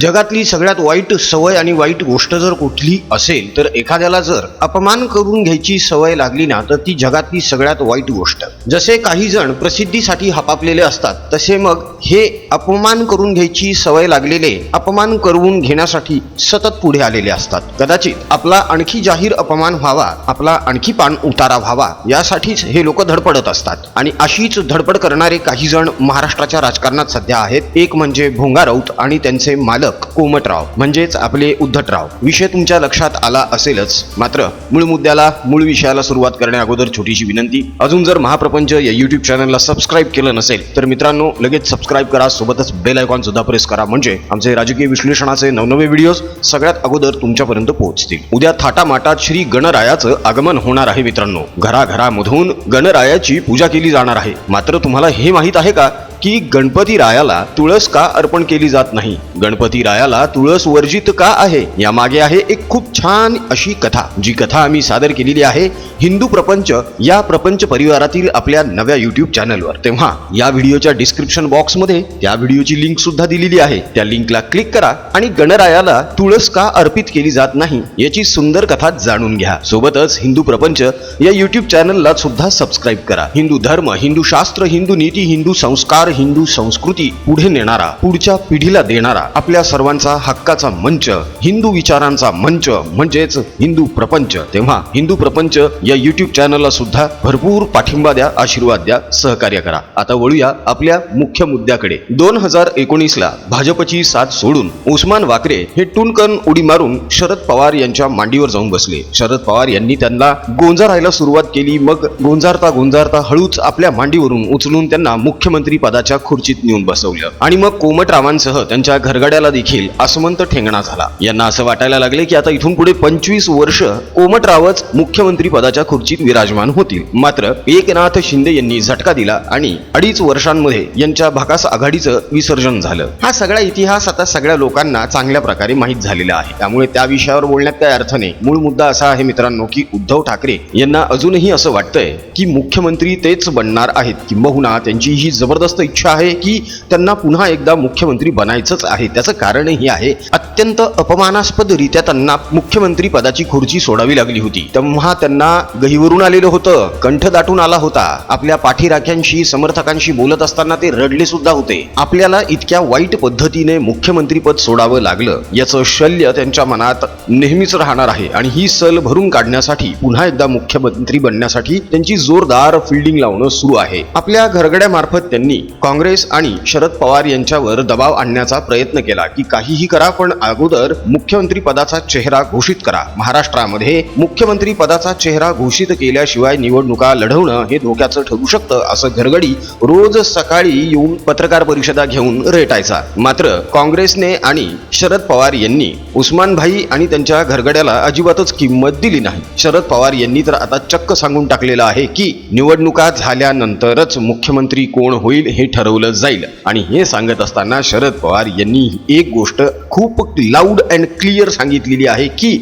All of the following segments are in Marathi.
जगातली सगळ्यात वाईट सवय आणि वाईट गोष्ट जर कुठली असेल तर एखाद्याला जर अपमान करून घ्यायची सवय लागली ना तर ती जगातली सगळ्यात वाईट गोष्ट. जसे काही जण प्रसिद्धीसाठी हपापलेले असतात तसे मग हे अपमान करून घ्यायची सवय लागलेले अपमान करून घेण्यासाठी सतत पुढे आलेले असतात. कदाचित आपला आणखी जाहीर अपमान व्हावा आपला आणखी पान उतारा व्हावा यासाठीच हे लोक धडपडत असतात. आणि अशीच धडपड करणारे काही जण महाराष्ट्राच्या राजकारणात सध्या आहेत. एक म्हणजे भोंगा राऊत आणि त्यांचे मालक कोमटराव म्हणजेच आपले उद्धटराव. विषय तुमच्या लक्षात आला असेलच. मात्र मूळ मुद्द्याला मूळ विषयाला सुरुवात करण्या अगोदर छोटीशी विनंती. अजून जर महाप्रपंच या युट्यूब चॅनलला सबस्क्राईब केलं नसेल तर मित्रांनो लगेच सबस्क्राईब करा. सोबतच बेल आयकॉन सुद्धा प्रेस करा. म्हणजे आमचे राजकीय विश्लेषणाचे नवनवे व्हिडिओज सगळ्यात अगोदर तुमच्यापर्यंत पोहोचतील. उद्या थाटामाटात श्री गणरायाचं आगमन होणार आहे मित्रांनो. घराघरामधून गणरायाची पूजा केली जाणार आहे. मात्र तुम्हाला हे माहीत आहे का? की गणपती रायाला तुळस का अर्पण केली जात नाही? गणपती रायाला तुळस वर्जित का आहे? यामागे आहे एक खूप छान अशी कथा जी कथा आम्ही सादर केलेली आहे हिंदू प्रपंच या प्रपंच परिवारातील आपल्या नव्या युट्यूब चॅनलवर तेव्हा या व्हिडिओच्या डिस्क्रिप्शन बॉक्समध्ये त्या व्हिडिओची लिंक सुद्धा दिलेली आहे. त्या लिंकला क्लिक करा आणि गणरायाला तुळस का अर्पित केली जात नाही याची सुंदर कथा जाणून घ्या. सोबतच हिंदू प्रपंच या युट्यूब चॅनलला सुद्धा सबस्क्राईब करा. हिंदू धर्म हिंदू शास्त्र हिंदू नीती हिंदू संस्कार हिंदू संस्कृती पुढे नेणारा पुढच्या पिढीला देणारा आपल्या सर्वांचा हक्काचा मंच हिंदू विचारांचा मंच म्हणजेच हिंदू प्रपंच. तेव्हा हिंदू प्रपंच या युट्यूब चॅनलला सुद्धा भरपूर पाठिंबा द्या आशीर्वाद द्या सहकार्य करा. आता वळूया आपल्या मुख्य मुद्द्याकडे. दोन हजार एकोणीस ला भाजपची साथ सोडून उस्मान वाकरे हे टुनकन उडी मारून शरद पवार यांच्या मांडीवर जाऊन बसले. शरद पवार यांनी त्यांना गोंजारायला सुरुवात केली मग गोंजारता गोंजारता हळूच आपल्या मांडीवरून उचलून त्यांना मुख्यमंत्री पदाच्या खुर्चीत नेऊन बसवलं. आणि मग कोमटरावांसह त्यांच्या घरगड्याला देखील आसमंत ठेंगणा झाला. यांना असं वाटायला लागले की आता इथून पुढे पंचवीस वर्ष कोमटरावच मुख्यमंत्री पदाच्या खुर्चीत विराजमान होतील. मात्र एकनाथ शिंदे यांनी झटका दिला आणि अडीच वर्षांमध्ये यांच्या भाकास आघाडीचं विसर्जन झालं. हा सगळा इतिहास आता सगळ्या लोकांना चांगल्या प्रकारे माहीत झालेला आहे. त्यामुळे त्या विषयावर बोलण्यात काही अर्थ नाही. मूळ मुद्दा असा आहे मित्रांनो की उद्धव ठाकरे यांना अजूनही असं वाटतंय की मुख्यमंत्री तेच बनणार आहेत. किंबहुना त्यांची ही जबरदस्त इच्छा आहे की त्यांना पुन्हा एकदा मुख्यमंत्री बनायचंच आहे. त्याचं कारणही आहे अत्यंत अपमानास्पदरित्या त्यांना मुख्यमंत्री पदाची खुर्ची सोडावी लागली होती. तेव्हा त्यांना गहीवरून आलेलं होतं कंठ दाटून आला होता. आपल्या पाठीराख्यांशी समर्थकांशी बोलत असताना ते रडले सुद्धा होते. आपल्याला इतक्या वाईट पद्धतीने मुख्यमंत्री पद सोडावं लागलं. याचं शल्य त्यांच्या मनात नेहमीच राहणार आहे आणि ही सल भरून काढण्यासाठी पुन्हा एकदा मुख्यमंत्री बनण्यासाठी त्यांची जोरदार फिल्डिंग लावणं सुरू आहे. आपल्या घरगड्यामार्फत त्यांनी काँग्रेस आणि शरद पवार यांच्यावर दबाव आणण्याचा प्रयत्न केला की काहीही करा पण अगोदर मुख्यमंत्री पदाचा चेहरा घोषित करा. महाराष्ट्रामध्ये मुख्यमंत्री पदाचा चेहरा घोषित केल्याशिवाय निवडणुका लढवणं हे धोक्याचं ठरू शकतं असं घरगडी रोज सकाळी येऊन पत्रकार परिषदा घेऊन रेटायचा. मात्र काँग्रेसने आणि शरद पवार यांनी उस्मानभाई आणि त्यांच्या घरगड्याला अजिबातच किंमत दिली नाही. शरद पवार यांनी तर आता चक्क सांगून टाकलेलं आहे की निवडणुका झाल्यानंतरच मुख्यमंत्री कोण होईल हे ठरवलं जाईल. आणि हे सांगत असताना शरद पवार यांनी एक गोष्ट खूप लाऊड अँड क्लिअर सांगितलेली आहे की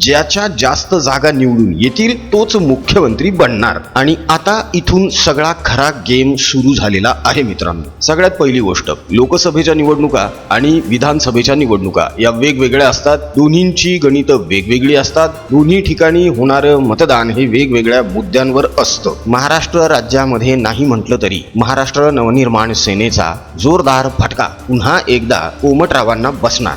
ज्याच्या जास्त जागा निवडून येतील तोच मुख्यमंत्री बनणार. आणि आता इथून सगळा खरा गेम सुरू झालेला आहे मित्रांनो. सगळ्यात पहिली गोष्ट लोकसभेच्या निवडणुका आणि विधानसभेच्या निवडणुका या वेगवेगळ्या असतात. दोन्हींची गणितं वेगवेगळी असतात. दोन्ही ठिकाणी होणारं मतदान हे वेगवेगळ्या मुद्द्यांवर असतं. महाराष्ट्र राज्यामध्ये नाही म्हटलं तरी महाराष्ट्र नवनिर्माण सेनेचा जोरदार फटका पुन्हा एकदा कोमटरावांना बसणार.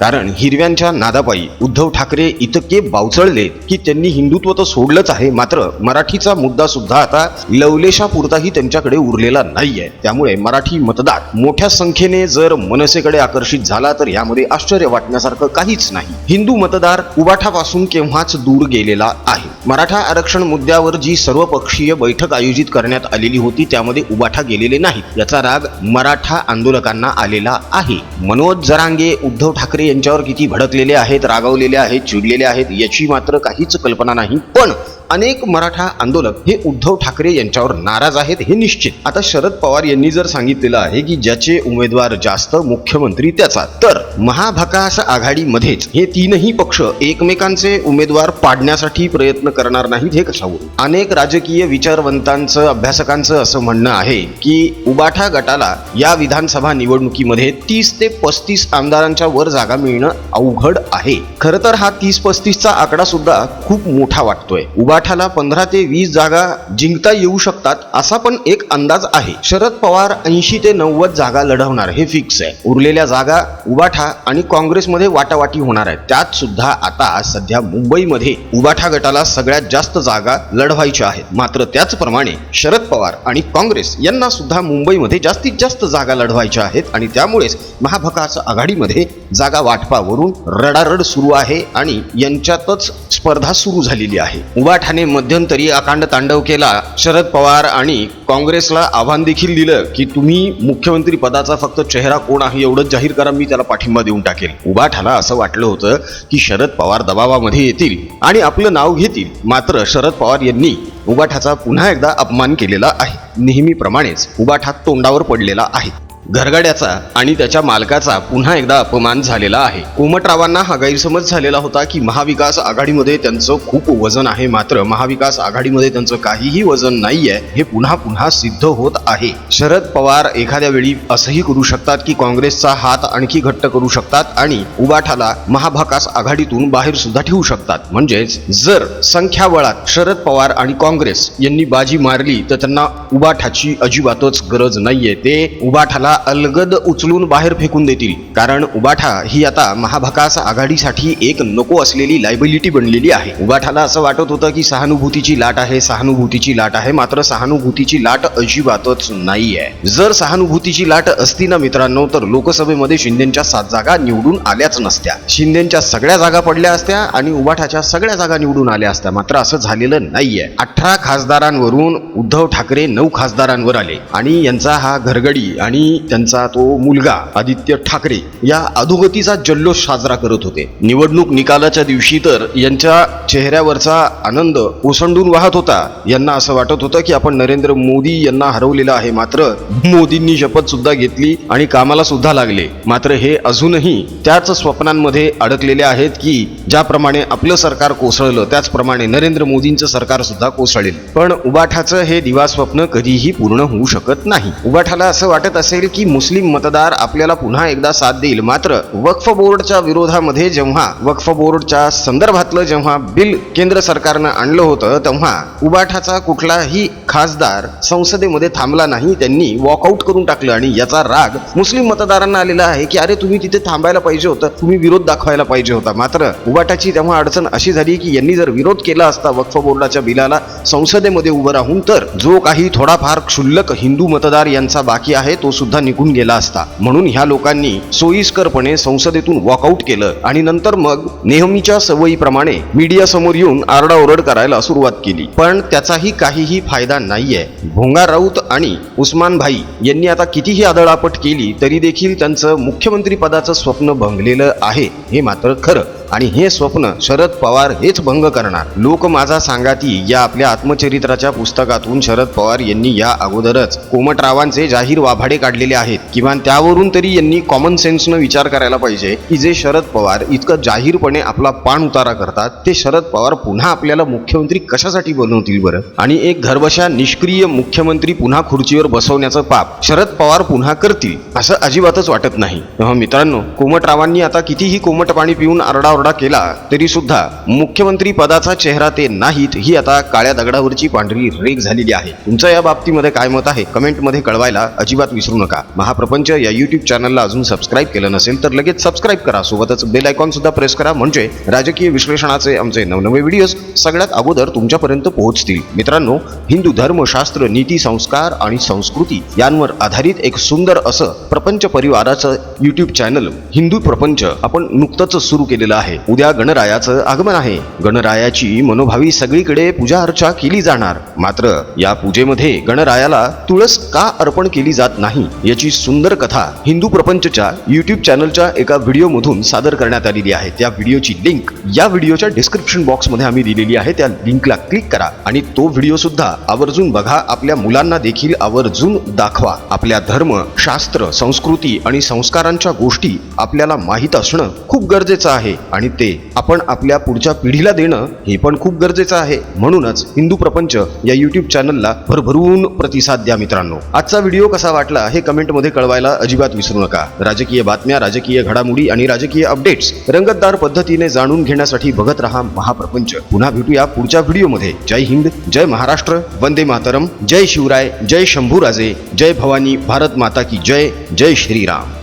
कारण हिरव्यांच्या नादापायी उद्धव ठाकरे इतके बावचळले की त्यांनी हिंदुत्व तर सोडलंच आहे मात्र मराठीचा मुद्दा सुद्धा आता लवलेशापुरताही त्यांच्याकडे उरलेला नाहीये. त्यामुळे मराठी मतदार मोठ्या संख्येने जर मनसेकडे आकर्षित झाला तर यामध्ये आश्चर्य वाटण्यासारखं काहीच नाही. हिंदू मतदार उबाठापासून केव्हाच दूर गेलेला आहे? मराठा आरक्षण मुद्द्यावर जी सर्वपक्षीय बैठक आयोजित करण्यात आलेली होती त्यामध्ये उबाठा गेलेले नाहीत. याचा राग मराठा आंदोलकांना आलेला आहे. मनोज जरांगे उद्धव ठाकरे यांच्यावर किती भडकलेले आहेत रागावलेले आहेत चिडलेले आहेत याची मात्र काहीच कल्पना नाही. पण अनेक मराठा आंदोलक हे उद्धव ठाकरे यांच्यावर नाराज आहेत हे निश्चित. आता शरद पवार यांनी जर सांगितलेलं आहे की ज्याचे उमेदवार जास्त मुख्यमंत्री त्याचा तर महाभकास आघाडीमध्येच हे तीनही पक्ष एकमेकांचे उमेदवार पाडण्यासाठी प्रयत्न करणार नाहीत हे कशावरून? अनेक राजकीय विचारवंतांचं अभ्यासकांचं असं म्हणणं आहे की उबाठा गटाला या विधानसभा निवडणुकीमध्ये तीस ते पस्तीस आमदारांच्या वर जागा मिळणं अवघड आहे. खरं तर हा तीस पस्तीसचा आकडा सुद्धा खूप मोठा वाटतोय. उबाठाला पंधरा ते वीस जागा जिंकता येऊ शकतात असा पण एक अंदाज आहे. शरद पवार ऐंशी ते नव्वद जागा लढवणार हे फिक्स आहे. उरलेल्या जागा उबाठा आणि काँग्रेसमध्ये वाटावाटी होणार आहे त्यात सुद्धा आता सध्या मुंबईमध्ये उबाठा गटाला सगळ्यात जास्त जागा लढवायच्या आहेत. मात्र त्याचप्रमाणे शरद पवार आणि काँग्रेस यांना सुद्धा मुंबईमध्ये जास्तीत जास्त जागा लढवायच्या आहेत आणि त्यामुळेच महाभकास आघाडीमध्ये जागा वाटपावरून रडारड सुरू आहे आणि यांच्यातच स्पर्धा सुरू झालेली आहे. मराठ्याने मध्यंतरी अकांड तांडव केला. शरद पवार आणि काँग्रेसला आव्हान देखील दिलं की तुम्ही मुख्यमंत्री पदाचा फक्त चेहरा कोण आहे एवढंच जाहीर करा मी त्याला पाठिंबा देऊन टाकेल. उबाठाला असं वाटलं होतं की शरद पवार दबावामध्ये येतील आणि आपलं नाव घेतील. मात्र शरद पवार यांनी उबाठाचा पुन्हा एकदा अपमान केलेला आहे. नेहमीप्रमाणेच उबाठा तोंडावर पडलेला आहे. घरगाड्याचा आणि त्याच्या मालकाचा पुन्हा एकदा अपमान झालेला आहे. कोमटरावांना हा गैरसमज झालेला होता की महाविकास आघाडीमध्ये त्यांचं खूप वजन आहे. मात्र महाविकास आघाडीमध्ये त्यांचं काहीही वजन नाहीये हे पुन्हा पुन्हा सिद्ध होत आहे. शरद पवार एखाद्या वेळी असंही करू शकतात की काँग्रेसचा हात आणखी घट्ट करू शकतात आणि उबाठाला महाभाकास आघाडीतून बाहेर सुद्धा ठेवू शकतात. म्हणजेच जर संख्याबळात शरद पवार आणि काँग्रेस यांनी बाजी मारली तर त्यांना उबाठाची अजिबातच गरज नाहीये. ते उबाठाला अलगद उचलून बाहेर फेकून देतील. कारण उबाठा ही आता महाभकास आघाडीसाठी एक नको असलेली लायबिलिटी बनलेली आहे. उबाठाला असं वाटत होतं की सहानुभूतीची लाट आहे सहानुभूतीची लाट आहे मात्र सहानुभूतीची लाट अजिबातच नाही आहे जर सहानुभूतीची लाट असती ना मित्रांनो तर लोकसभेमध्ये शिंदेच्या सात जागा निवडून आल्याच नसत्या. शिंदेच्या सगळ्या जागा पडल्या असत्या आणि उबाठाच्या सगळ्या जागा निवडून आल्या असत्या. मात्र असं झालेलं नाहीये. अठरा खासदारांवरून उद्धव ठाकरे नऊ खासदारांवर आले आणि यांचा हा घरगडी आणि त्यांचा तो मुलगा आदित्य ठाकरे या अधोगतीचा जल्लोष साजरा करत होते. निवडणूक निकालाच्या दिवशी तर यांच्या चेहऱ्यावरचा आनंद ओसंडून वाहत होता. यांना असं वाटत होतं की आपण नरेंद्र मोदी यांना हरवलेलं आहे. मात्र मोदींनी शपथ सुद्धा घेतली आणि कामाला सुद्धा लागले. मात्र हे अजूनही त्याच स्वप्नांमध्ये अडकलेले आहेत की ज्याप्रमाणे आपलं सरकार कोसळलं त्याचप्रमाणे नरेंद्र मोदींचं सरकार सुद्धा कोसळेल. पण उबाठाचं हे दिवा स्वप्न कधीही पूर्ण होऊ शकत नाही. उबाठाला असं वाटत असेल की मुस्लिम मतदार आपल्याला पुन्हा एकदा साथ देईल. मात्र वक्फ बोर्डच्या विरोधामध्ये जेव्हा वक्फ बोर्डच्या संदर्भातलं जेव्हा बिल केंद्र सरकारनं आणलं होतं तेव्हा उबाठाचा कुठलाही खासदार संसदेमध्ये थांबला नाही त्यांनी वॉकआउट करून टाकलं आणि याचा राग मुस्लिम मतदारांना आलेला आहे की अरे तुम्ही तिथे थांबायला पाहिजे होतं तुम्ही विरोध दाखवायला पाहिजे होता. मात्र उबाटाची तेव्हा अडचण अशी झाली की यांनी जर विरोध केला असता वक्फ बोर्डाच्या बिलाला संसदेमध्ये उभं राहून तर जो काही थोडाफार क्षुल्लक हिंदू मतदार यांचा बाकी आहे तो सुद्धा निघून गेला असता. म्हणून ह्या लोकांनी सोयीस्करपणे संसदेतून वॉकआउट केलं आणि नंतर मग नेहमीच्या सवयीप्रमाणे मीडिया समोर येऊन आरडाओरड करायला सुरुवात केली. पण त्याचाही काहीही फायदा नाहीये. भोंगा राऊत आणि उस्मान भाई यांनी आता कितीही आदळापट केली तरी देखील त्यांचं मुख्यमंत्री पदाचं स्वप्न भंगलेलं आहे हे मात्र खरं. आणि हे स्वप्न शरद पवार हेच भंग करणार. लोक माझा सांगाती या आपल्या आत्मचरित्राच्या पुस्तकातून शरद पवार यांनी या अगोदरच कोमटरावांचे जाहीर वाभाडे काढलेले आहेत. किंवा त्यावरून तरी यांनी कॉमन सेन्सनं विचार करायला पाहिजे की जे शरद पवार इतकं जाहीरपणे आपला पाण उतारा करतात ते शरद पवार पुन्हा आपल्याला मुख्यमंत्री कशासाठी बनवतील बरं? आणि एक घरबशा निष्क्रिय मुख्यमंत्री पुन्हा खुर्चीवर बसवण्याचं पाप शरद पवार पुन्हा करतील असं अजिबातच वाटत नाही. तेव्हा मित्रांनो कोमटरावांनी आता कितीही कोमट पाणी पिऊन आरडाओरडा केला तरी सुद्धा मुख्यमंत्री पदाचा चेहरा ते नाहीत ही आता काळ्या दगडावरची पांढरी रेग झालेली आहे. तुमचं या बाबतीमध्ये काय मत आहे? कमेंटमध्ये कळवायला अजिबात विसरू नका. महाप्रपंच या युट्यूब चॅनलला अजून सबस्क्राईब केलं नसेल तर लगेच सबस्क्राईब करा. सोबतच बेल आयकॉन सुद्धा प्रेस करा. म्हणजे राजकीय विश्लेषणाचे आमचे नवनवे व्हिडिओज सगळ्यात अगोदर तुमच्यापर्यंत पोहोचतील. मित्रांनो हिंदू धर्मशास्त्र नीती संस्कार आणि संस्कृती यांवर आधारित एक सुंदर असं प्रपंच परिवाराचं युट्यूब चॅनल हिंदू प्रपंच आपण नुकतंच सुरू केलेलं आहे. आहे. उद्या गणरायाचं आगमन आहे. गणरायाची मनोभावी सगळीकडे पूजा अर्चा केली जाणार. मात्र या पूजेमध्ये गणरायाला तुळस का अर्पण केली जात नाही याची सुंदर कथा हिंदू प्रपंचच्या युट्यूब चॅनलच्या एका व्हिडिओमधून सादर करण्यात आलेली आहे. त्या व्हिडिओची लिंक या व्हिडिओच्या डिस्क्रिप्शन बॉक्समध्ये आम्ही दिलेली आहे. त्या लिंकला क्लिक करा आणि तो व्हिडिओ सुद्धा आवर्जून बघा. आपल्या मुलांना देखील आवर्जून दाखवा. आपल्या धर्म शास्त्र संस्कृती आणि संस्कारांच्या गोष्टी आपल्याला माहीत असणं खूप गरजेचं आहे. आणि ते आपण आपल्या पुढच्या पिढीला देणं हे पण खूप गरजेचं आहे. म्हणूनच हिंदू प्रपंच या युट्यूब चॅनलला भरभरून प्रतिसाद द्या मित्रांनो. आजचा व्हिडिओ कसा वाटला हे कमेंटमध्ये कळवायला अजिबात विसरू नका. राजकीय बातम्या राजकीय घडामोडी आणि राजकीय अपडेट्स रंगतदार पद्धतीने जाणून घेण्यासाठी बघत रहा महाप्रपंच. पुन्हा भेटूया पुढच्या व्हिडिओमध्ये जय हिंद जय महाराष्ट्र वंदे मातरम जय शिवराय जय शंभूराजे जय भवानी भारत माता की जय जय श्रीराम.